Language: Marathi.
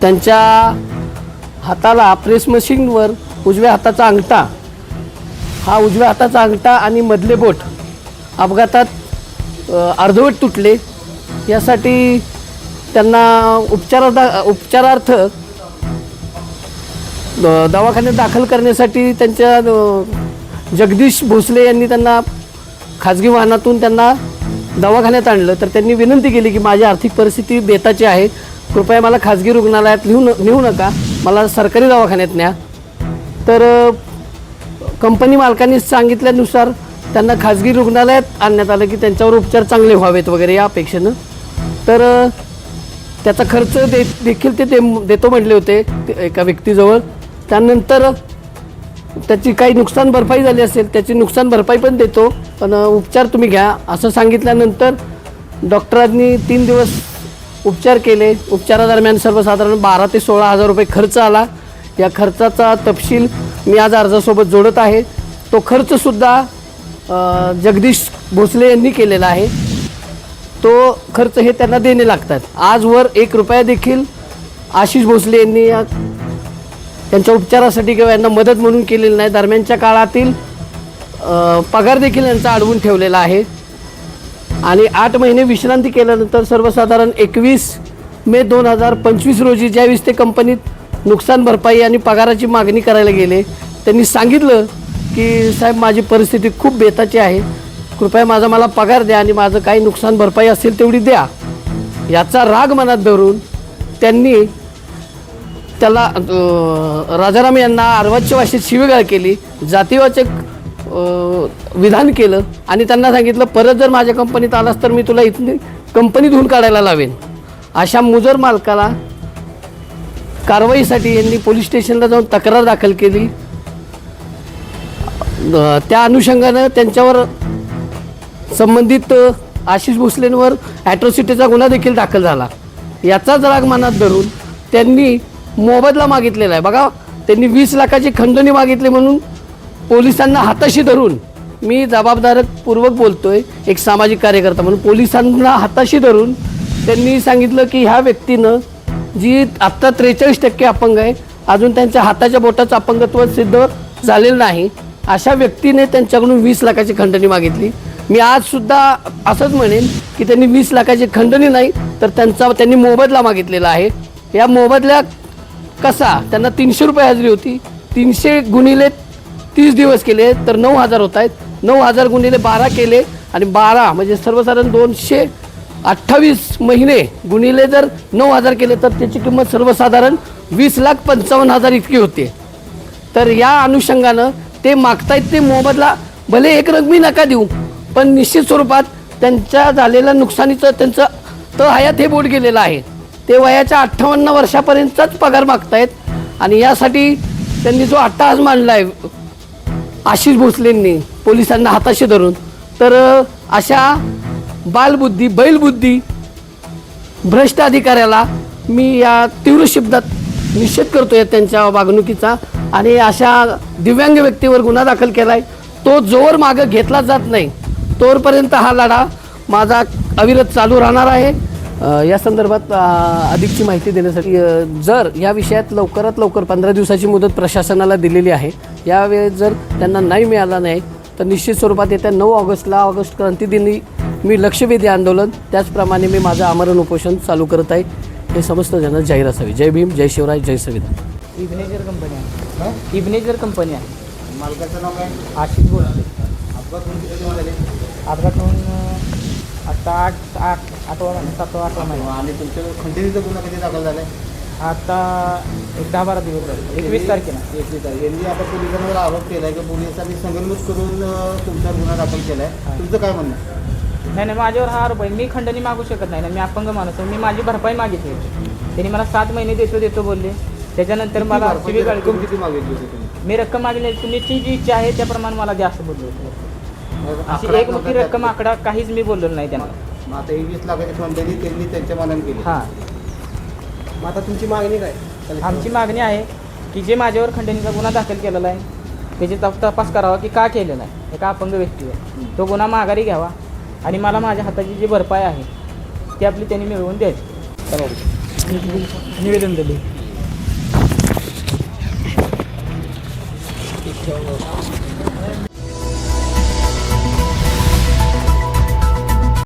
त्यांच्या हाताला प्रेस मशीनवर उजव्या हाताचा अंगठा. हा उजव्या हाताचा अंगठा आणि मधले बोट अपघातात अर्धवट तुटले. यासाठी त्यांना उपचारादा उपचारार्थ दवाखान्यात दाखल करण्यासाठी त्यांच्या जगदीश भोसले यांनी त्यांना खाजगी वाहनातून त्यांना दवाखान्यात आणलं. तर त्यांनी विनंती केली की माझी आर्थिक परिस्थिती बेताची आहे. कृपया मला खाजगी रुग्णालयात लिहू न नेऊ नका. मला सरकारी दवाखान्यात न्या. तर कंपनी मालकांनी सांगितल्यानुसार त्यांना खाजगी रुग्णालयात आणण्यात आलं की त्यांच्यावर उपचार चांगले व्हावेत वगैरे या अपेक्षेनं. तर त्याचा खर्च दे देखील ते दे- देतो म्हटले होते ते एका व्यक्तीजवळ. त्यानंतर त्याची काही नुकसान भरपाई झाली असेल त्याची नुकसान भरपाई पण देतो. पण उपचार तुम्ही घ्या. असं सांगितल्यानंतर डॉक्टरांनी तीन दिवस उपचार केले. उपचारादरम्यान सर्वसाधारण बारा ते सोळा हजार रुपये खर्च आला. या खर्चाचा तपशील मी आज अर्जासोबत जोडत आहे. तो खर्चसुद्धा जगदीश भोसले यांनी केलेला आहे. तो खर्च हे त्यांना देणे लागतात. आजवर एक रुपया देखील आशिष भोसले यांनी या त्यांच्या उपचारासाठी किंवा यांना मदत म्हणून केलेली नाही. दरम्यानच्या काळातील पगार देखील यांचा अडवून ठेवलेला आहे. आणि आठ महिने विश्रांती केल्यानंतर सर्वसाधारण एकवीस मे दोन हजार पंचवीस रोजी ज्यावेळेस ते कंपनीत नुकसान भरपाई आणि पगाराची मागणी करायला गेले त्यांनी सांगितलं की साहेब माझी परिस्थिती खूप बेताची आहे. कृपया माझा मला पगार द्या आणि माझं काही नुकसान भरपाई असेल तेवढी द्या. याचा राग मनात धरून त्यांनी त्याला राजाराम यांना अर्वाच्य भाषेत शिवीगाळ केली. जातीवाचक विधान केलं आणि त्यांना सांगितलं परत जर माझ्या कंपनीत आलास तर मी तुला इथली कंपनी धुवून काढायला लावेन. अशा मुजर मालकाला कारवाईसाठी यांनी पोलीस स्टेशनला जाऊन तक्रार दाखल केली. त्या अनुषंगानं त्यांच्यावर संबंधित आशिष भोसलेंवर ॲट्रॉसिटीचा गुन्हा देखील दाखल झाला. याचाच राग मनात धरून त्यांनी मोबदला मागितलेला आहे. बघा त्यांनी वीस लाखाची खंडणी मागितली म्हणून पोलिसांना हाताशी धरून मी जबाबदारपूर्वक बोलतोय एक सामाजिक कार्यकर्ता म्हणून. पोलिसांना हाताशी धरून त्यांनी सांगितलं की ह्या व्यक्तीनं जी आत्ता त्रेचाळीस टक्के अपंग आहे अजून त्यांच्या हाताच्या बोटाचं अपंगत्व सिद्ध झालेलं नाही. अशा व्यक्तीने त्यांच्याकडून वीस लाखाची खंडणी मागितली. मी आजसुद्धा असंच म्हणेन की त्यांनी वीस लाखाची खंडणी नाही तर त्यांचा त्यांनी मोबदला मागितलेला आहे. या मोबदल्या कसा? त्यांना तीनशे रुपये हजरी होती. तीनशे गुणिले तीस दिवस केले तर नऊ हजार होत आहेत. नऊ हजार गुणिले बारा केले आणि बारा म्हणजे सर्वसाधारण दोनशे अठ्ठावीस महिने गुणिले जर नऊ हजार केले तर त्याची किंमत सर्वसाधारण वीस लाख पंचावन्न हजार इतकी होते. तर या अनुषंगानं ते मागतायत ते मोबदला भले एक रकमी नका देऊ पण निश्चित स्वरूपात त्यांच्या झालेल्या नुकसानीचं त्यांचं त हयात हे बोट गेलेलं आहे. ते वयाच्या अठ्ठावन्न वर्षापर्यंतचाच पगार मागतायत आणि यासाठी त्यांनी जो अट्टाहास मांडला आहे आशिष भोसलेंनी पोलिसांना हाताशी धरून. तर अशा बालबुद्धी बैलबुद्धी भ्रष्ट अधिकाऱ्याला मी या तीव्र शब्दात निषेध करतोय त्यांच्या वागणुकीचा. आणि अशा दिव्यांग व्यक्तीवर गुन्हा दाखल केला आहे तो जोर मागं घेतला जात नाही. तोरपर्यंत हा लढा माझा अविरत चालू राहणार आहे. या संदर्भात अधिकची माहिती देण्यासाठी जर या विषयात लवकरात लवकर पंधरा दिवसाची मुदत प्रशासनाला दिलेली आहे यावेळेस जर त्यांना नाही मिळाला नाही तर निश्चित स्वरूपात येत्या नऊ ऑगस्टला ऑगस्ट क्रांती दिनी मी लक्षवेधी आंदोलन त्याचप्रमाणे मी माझं आमरण उपोषण चालू करत आहे. हे समस्त जण जाहीर असावे. जय भीम जय शिवराय जय संविधान. इग्नेचर कंपनी आहे. इग्नेचर कंपनी आहे. मालकाचं नाव काय? आशिष भोसले अपघात होऊन झाले? आता आठ आठ आठवा सातवा आठवा महिना. आणि तुमच्या खंडणीचा गुन्हा कधी दाखल झालाय? आता एक दहा बारा दिवस झाले. एकवीस तारखेला. एकवीस तारीख. यांनी आता पोलिसांवर आरोप केलाय की पोलिसांनी संगनमत करून तुमच्यावर गुन्हा दाखल केलाय. तुमचं काय म्हणणं? आहे? नाही नाही माझ्यावर हा आरोप आहे. मी खंडणी मागू शकत नाही. ना मी अपंग माणूस आहे. मी माझी भरपाई मागितली त्यांनी मला सात महिने देतो देतो बोलले. त्याच्यानंतर मला किती रक्कम मागितली होती तुम्ही? मी रक्कम मागली तुमची जी इच्छा आहे त्याप्रमाणे मला जास्त बोलले होते. अशी अकरा एक मोठी रक्कम आकडा काहीच मी बोललेलो नाही त्यांना. मग आता एकवीस लाखाची खंडणी त्यांनी त्यांच्या मनाने केली. हां. मग आता तुमची मागणी काय? आमची मागणी आहे की जे माझ्यावर खंडणीचा गुन्हा दाखल केलेला आहे त्याची तप तपास करावा की का केलेला आहे. एका अपंग व्यक्तीवर तो गुन्हा माघारी घ्यावा आणि मला माझ्या हाताची जी भरपाई आहे ती आपली त्यांनी मिळवून द्यायची. निवेदन दिले.